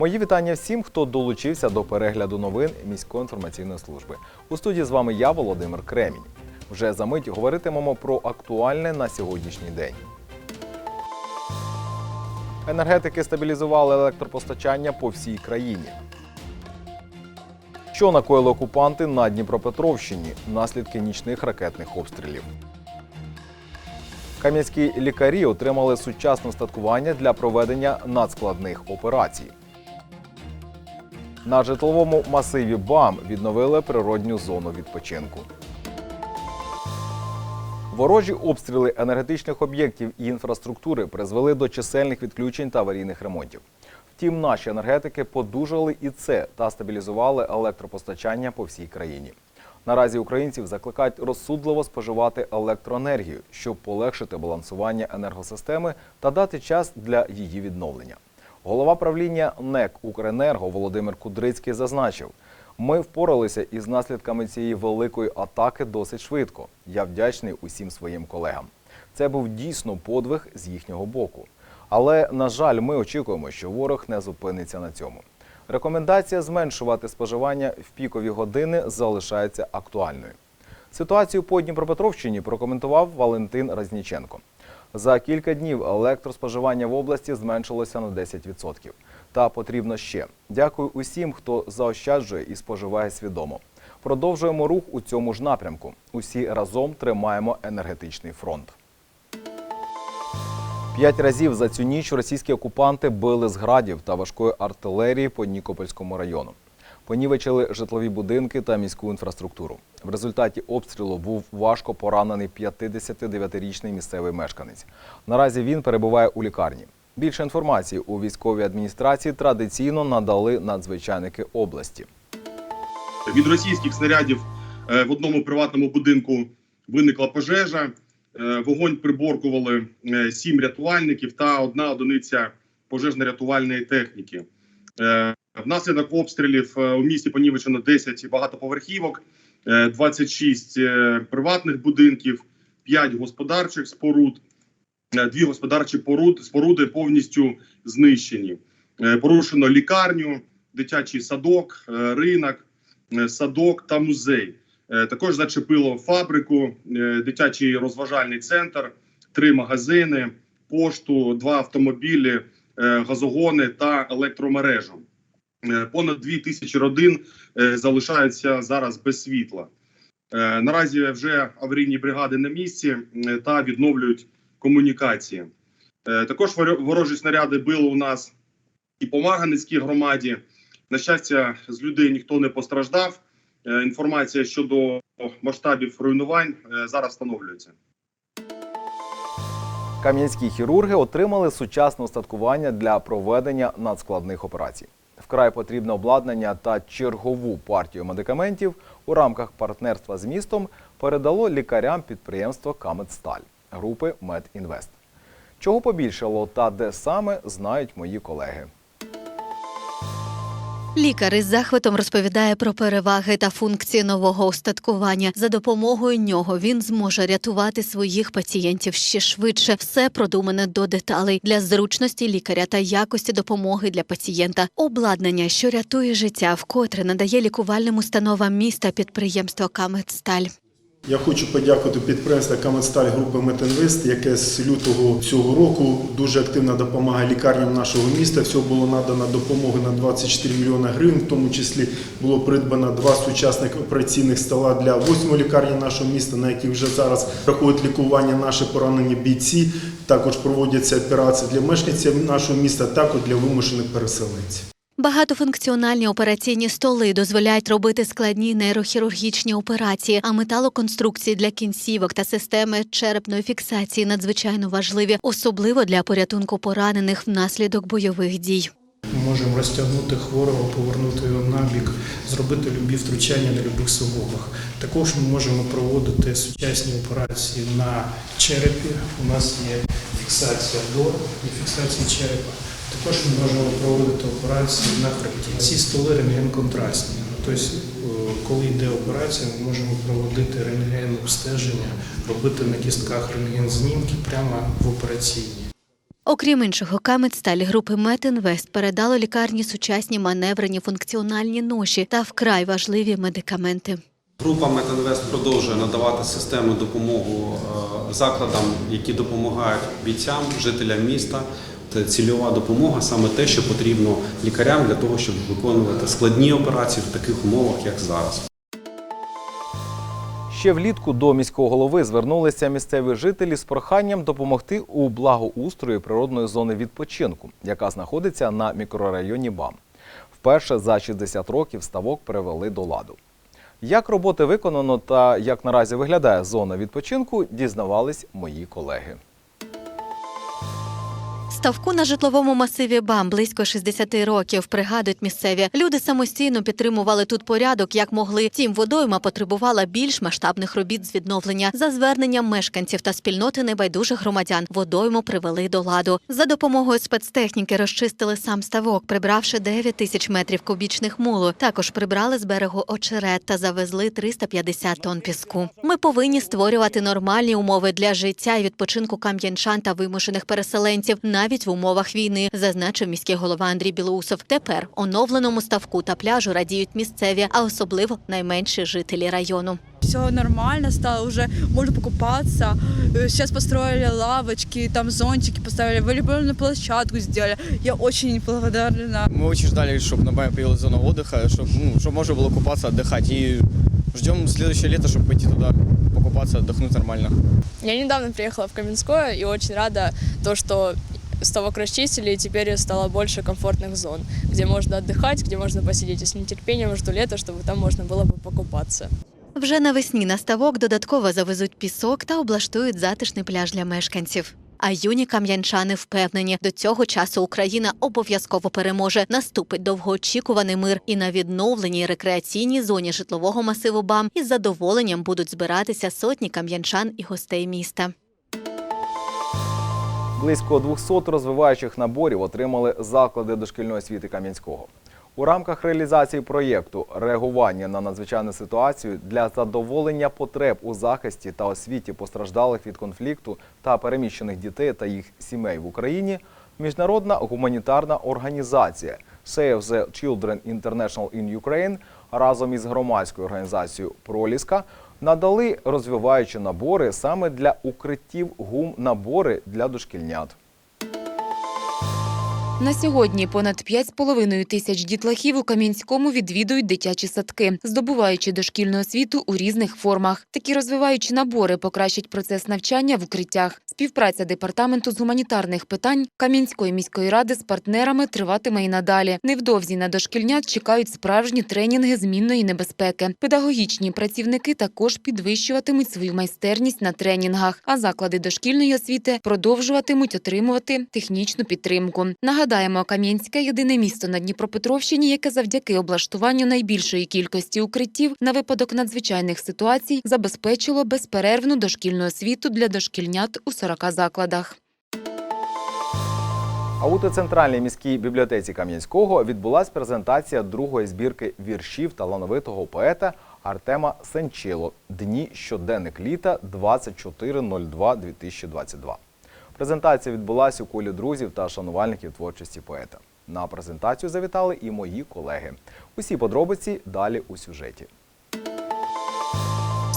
Мої вітання всім, хто долучився до перегляду новин міської інформаційної служби. У студії з вами я, Володимир Кремінь. Вже за мить говоритимемо про актуальне на сьогоднішній день. Енергетики стабілізували електропостачання по всій країні. Що накоїли окупанти на Дніпропетровщині наслідки нічних ракетних обстрілів? Кам'янські лікарі отримали сучасне устаткування для проведення надскладних операцій. На житловому масиві БАМ відновили природню зону відпочинку. Ворожі обстріли енергетичних об'єктів і інфраструктури призвели до чисельних відключень та аварійних ремонтів. Втім, наші енергетики подужали і це та стабілізували електропостачання по всій країні. Наразі українців закликають розсудливо споживати електроенергію, щоб полегшити балансування енергосистеми та дати час для її відновлення. Голова правління НЕК Укренерго Володимир Кудрицький зазначив: ми впоралися із наслідками цієї великої атаки досить швидко. Я вдячний усім своїм колегам. Це був дійсно подвиг з їхнього боку. Але на жаль, ми очікуємо, що ворог не зупиниться на цьому. Рекомендація зменшувати споживання в пікові години залишається актуальною. Ситуацію по Дніпропетровщині прокоментував Валентин Разніченко. За кілька днів електроспоживання в області зменшилося на 10%. Та потрібно ще. Дякую усім, хто заощаджує і споживає свідомо. Продовжуємо рух у цьому ж напрямку. Усі разом тримаємо енергетичний фронт. П'ять разів за цю ніч російські окупанти били з градів та важкої артилерії по Нікопольському району. Понівечили житлові будинки та міську інфраструктуру. В результаті обстрілу був важко поранений 59-річний місцевий мешканець. Наразі він перебуває у лікарні. Більше інформації у військовій адміністрації традиційно надали надзвичайники області. Від російських снарядів е, в одному приватному будинку виникла пожежа. Е, Вогонь приборкували е, сім рятувальників та одна одиниця пожежно-рятувальної техніки. Е, Внаслідок обстрілів е, у місті понівечено 10 багатоповерхівок, е, 26 е, приватних будинків, 5 господарчих споруд. Дві господарчі поруд- споруди повністю знищені. Порушено лікарню, дитячий садок, ринок, садок та музей. Також зачепило фабрику, дитячий розважальний центр, три магазини, пошту, два автомобілі, газогони та електромережу. Е, Понад дві тисячі родин е, залишаються зараз без світла. Е, Наразі вже аварійні бригади на місці е, та відновлюють комунікації. Е, Також ворожі снаряди били у нас і по Марганецькій громаді. На щастя, з людей ніхто не постраждав. Е, Інформація щодо масштабів руйнувань е, зараз встановлюється. Кам'янські хірурги отримали сучасне устаткування для проведення надскладних операцій. Вкрай потрібне обладнання та чергову партію медикаментів у рамках партнерства з містом передало лікарям підприємство Камедсталь групи Медінвест. Чого побільшало та де саме знають мої колеги. Лікар із захватом розповідає про переваги та функції нового устаткування. За допомогою нього він зможе рятувати своїх пацієнтів ще швидше. Все продумане до деталей для зручності лікаря та якості допомоги для пацієнта. Обладнання, що рятує життя, вкотре надає лікувальним установам міста підприємство Камедсталь. Я хочу подякувати підприємству Каменсталь групи Метинвест, яке з лютого цього року дуже активно допомагає лікарням нашого міста. Всього було надано допомоги на 24 мільйони гривень. В тому числі було придбано два сучасних операційних стола для восьмої лікарні нашого міста, на яких вже зараз проходить лікування наші поранені бійці. Також проводяться операції для мешканців нашого міста, також для вимушених переселенців. Багатофункціональні операційні столи дозволяють робити складні нейрохірургічні операції, а металоконструкції для кінцівок та системи черепної фіксації надзвичайно важливі, особливо для порятунку поранених внаслідок бойових дій. Ми можемо розтягнути хворого, повернути його на бік, зробити любі втручання на любих суглобах. Також ми можемо проводити сучасні операції на черепі. У нас є фіксація дор і фіксація черепа. Також ми можемо проводити операції на хребті. Ці столи рентген-контрастні. Тобто, е, коли йде операція, ми можемо проводити рентген обстеження, робити на кістках рентген-знімки прямо в операційній. Окрім іншого, Камедсталь групи Метінвест передало лікарні сучасні маневрені функціональні ноші та вкрай важливі медикаменти. Група Метинвест продовжує надавати системну допомогу е, закладам, які допомагають бійцям, жителям міста. Це цільова допомога саме те, що потрібно лікарям для того, щоб виконувати складні операції в таких умовах, як зараз. Ще влітку до міського голови звернулися місцеві жителі з проханням допомогти у благоустрої природної зони відпочинку, яка знаходиться на мікрорайоні БАМ. Вперше за 60 років ставок привели до ладу. Як роботи виконано та як наразі виглядає зона відпочинку, дізнавались мої колеги. Ставку на житловому масиві БАМ близько 60 років пригадують місцеві. Люди самостійно підтримували тут порядок, як могли. Тім водойма потребувала більш масштабних робіт з відновлення. За зверненням мешканців та спільноти небайдужих громадян водойму привели до ладу. За допомогою спецтехніки розчистили сам ставок, прибравши 9 тисяч метрів кубічних мулу. Також прибрали з берегу очерет та завезли 350 тонн піску. Ми повинні створювати нормальні умови для життя і відпочинку кам'янчан та вимушених переселенців навіть в умовах війни, зазначив міський голова Андрій Білоусов. Тепер оновленому ставку та пляжу радіють місцеві, а особливо найменші жителі району. все нормально стало, уже можно покупаться. Э, Сейчас построили лавочки, там зонтики поставили, волейбольную площадку сделали. Я очень благодарна. Мы очень ждали, чтобы на Баме появилась зона отдыха, чтобы, ну, чтобы можно было купаться, отдыхать. И ждем следующее лето, чтобы пойти туда покупаться, отдохнуть нормально. Я недавно приехала в Каменское и очень рада то, что ставок расчистили, и теперь стало больше комфортных зон, где можно отдыхать, где можно посидеть. И с нетерпением жду лета, чтобы там можно было бы покупаться. Вже навесні на ставок додатково завезуть пісок та облаштують затишний пляж для мешканців. А юні кам'янчани впевнені, до цього часу Україна обов'язково переможе. Наступить довгоочікуваний мир і на відновленій рекреаційній зоні житлового масиву БАМ із задоволенням будуть збиратися сотні кам'янчан і гостей міста. Близько 200 розвиваючих наборів отримали заклади дошкільної освіти Кам'янського. У рамках реалізації проєкту реагування на надзвичайну ситуацію для задоволення потреб у захисті та освіті постраждалих від конфлікту та переміщених дітей та їх сімей в Україні міжнародна гуманітарна організація Save the Children International in Ukraine разом із громадською організацією Проліска надали розвиваючі набори саме для укриттів гум-набори для дошкільнят. На сьогодні понад 5,5 тисяч дітлахів у Кам'янському відвідують дитячі садки, здобуваючи дошкільну освіту у різних формах. Такі розвиваючі набори покращать процес навчання в укриттях. Співпраця департаменту з гуманітарних питань Кам'янської міської ради з партнерами триватиме і надалі. Невдовзі на дошкільнят чекають справжні тренінги змінної небезпеки. Педагогічні працівники також підвищуватимуть свою майстерність на тренінгах, а заклади дошкільної освіти продовжуватимуть отримувати технічну підтримку. Нагадаємо, Кам'янське єдине місто на Дніпропетровщині, яке завдяки облаштуванню найбільшої кількості укриттів на випадок надзвичайних ситуацій забезпечило безперервну дошкільну освіту для дошкільнят у 40 закладах. А у центральній міській бібліотеці Кам'янського відбулася презентація другої збірки віршів талановитого поета Артема Сенчило Дні щоденник літа 24.02.2022. Презентація відбулася у колі друзів та шанувальників творчості поета. На презентацію завітали і мої колеги. Усі подробиці далі у сюжеті.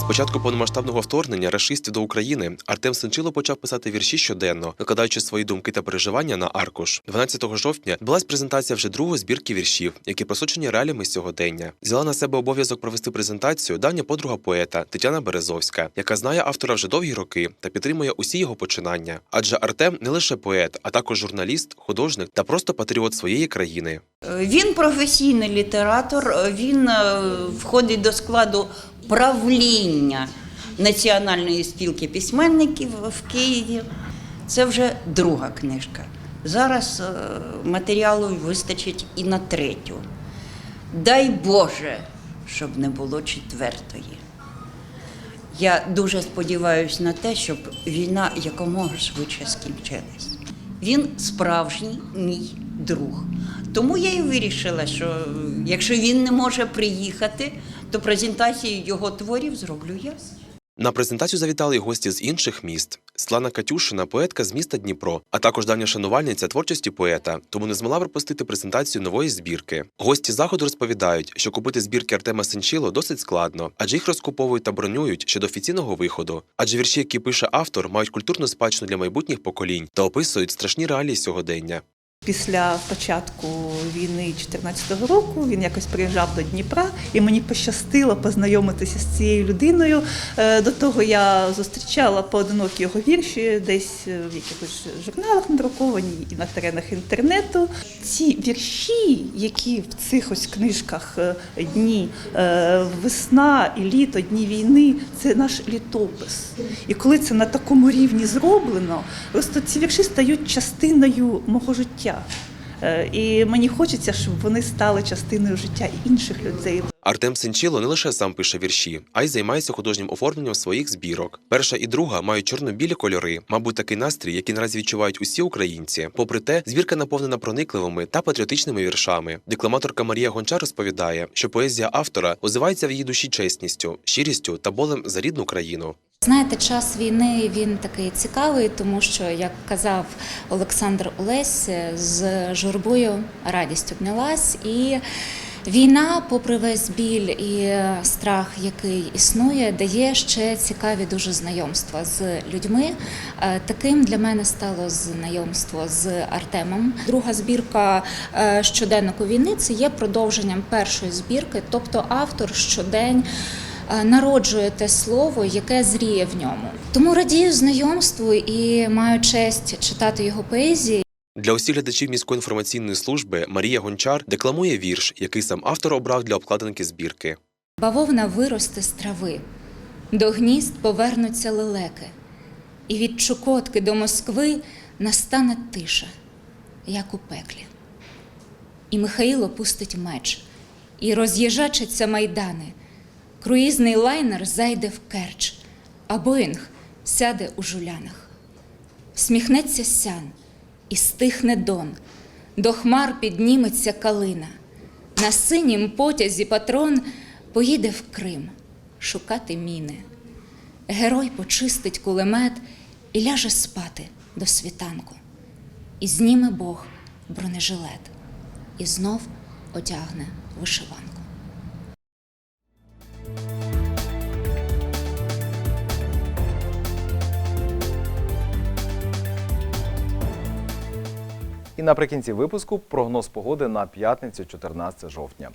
З початку повномасштабного вторгнення рашистів до України Артем Сенчило почав писати вірші щоденно, викладаючи свої думки та переживання на аркуш. 12 жовтня відбулась презентація вже другої збірки віршів, які просочені реаліями сьогодення. Взяла на себе обов'язок провести презентацію давня подруга поета Тетяна Березовська, яка знає автора вже довгі роки та підтримує усі його починання. Адже Артем не лише поет, а також журналіст, художник та просто патріот своєї країни. Він професійний літератор, він е, входить до складу правління Національної спілки письменників в Києві. Це вже друга книжка. Зараз е, матеріалу вистачить і на третю. Дай Боже, щоб не було четвертої. Я дуже сподіваюся на те, щоб війна якомога швидше скінчилась. Він справжній мій друг. Тому я і вирішила, що якщо він не може приїхати, то презентацію його творів зроблю я. На презентацію завітали й гості з інших міст. Світлана Катюшина, поетка з міста Дніпро, а також давня шанувальниця творчості поета, тому не змогла пропустити презентацію нової збірки. Гості заходу розповідають, що купити збірки Артема Сенчило досить складно, адже їх розкуповують та бронюють ще до офіційного виходу. Адже вірші, які пише автор, мають культурну спадщину для майбутніх поколінь та описують страшні реалії сьогодення. Після початку війни 2014 року він якось приїжджав до Дніпра, і мені пощастило познайомитися з цією людиною. Е, До того я зустрічала поодинокі його вірші, десь е, в якихось журналах надруковані і на теренах інтернету. Ці вірші, які в цих ось книжках е, дні весна і літо, дні війни, це наш літопис. І коли це на такому рівні зроблено, просто ці вірші стають частиною мого життя. Е, І мені хочеться, щоб вони стали частиною життя інших людей. Артем Сенчило не лише сам пише вірші, а й займається художнім оформленням своїх збірок. Перша і друга мають чорно-білі кольори, мабуть, такий настрій, який наразі відчувають усі українці. Попри те, збірка наповнена проникливими та патріотичними віршами. Декламаторка Марія Гончар розповідає, що поезія автора озивається в її душі чесністю, щирістю та болем за рідну країну. Знаєте, час війни він такий цікавий, тому що, як казав Олександр Олесь, з журбою радість обнялась. І війна, попри весь біль і страх, який існує, дає ще цікаві дуже знайомства з людьми. Е, Таким для мене стало знайомство з Артемом. Друга збірка е, щоденнику війни це є продовженням першої збірки, тобто автор щодень народжує те слово, яке зріє в ньому. Тому радію знайомству і маю честь читати його поезії. Для усіх глядачів міської інформаційної служби Марія Гончар декламує вірш, який сам автор обрав для обкладинки збірки. Бавовна виросте з трави, до гнізд повернуться лелеки, і від Чукотки до Москви настане тиша, як у пеклі. І Михаїл опустить меч, і роз'їжачаться майдани. Круїзний лайнер зайде в керч, а Боїнг сяде у жулянах. Всміхнеться сян, і стихне дон, до хмар підніметься калина. На синім потязі патрон поїде в Крим шукати міни. Герой почистить кулемет і ляже спати до світанку. І зніме Бог бронежилет, і знов одягне вишиванку. І наприкінці випуску прогноз погоди на п'ятницю 14 жовтня.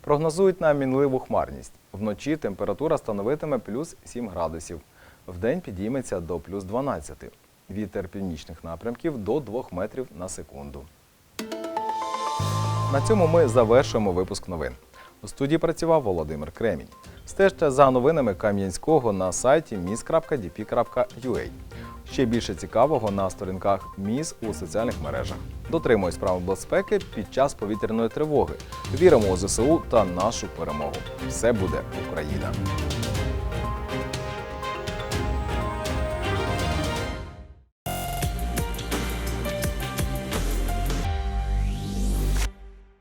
Прогнозують на мінливу хмарність. Вночі температура становитиме плюс 7 градусів. Вдень підійметься до плюс 12. Вітер північних напрямків до 2 метрів на секунду. На цьому ми завершуємо випуск новин. У студії працював Володимир Кремінь. Стежте за новинами Кам'янського на сайті mis.dp.ua. Ще більше цікавого на сторінках МІС у соціальних мережах. Дотримуємось правил безпеки під час повітряної тривоги. Віримо у ЗСУ та нашу перемогу. Все буде Україна!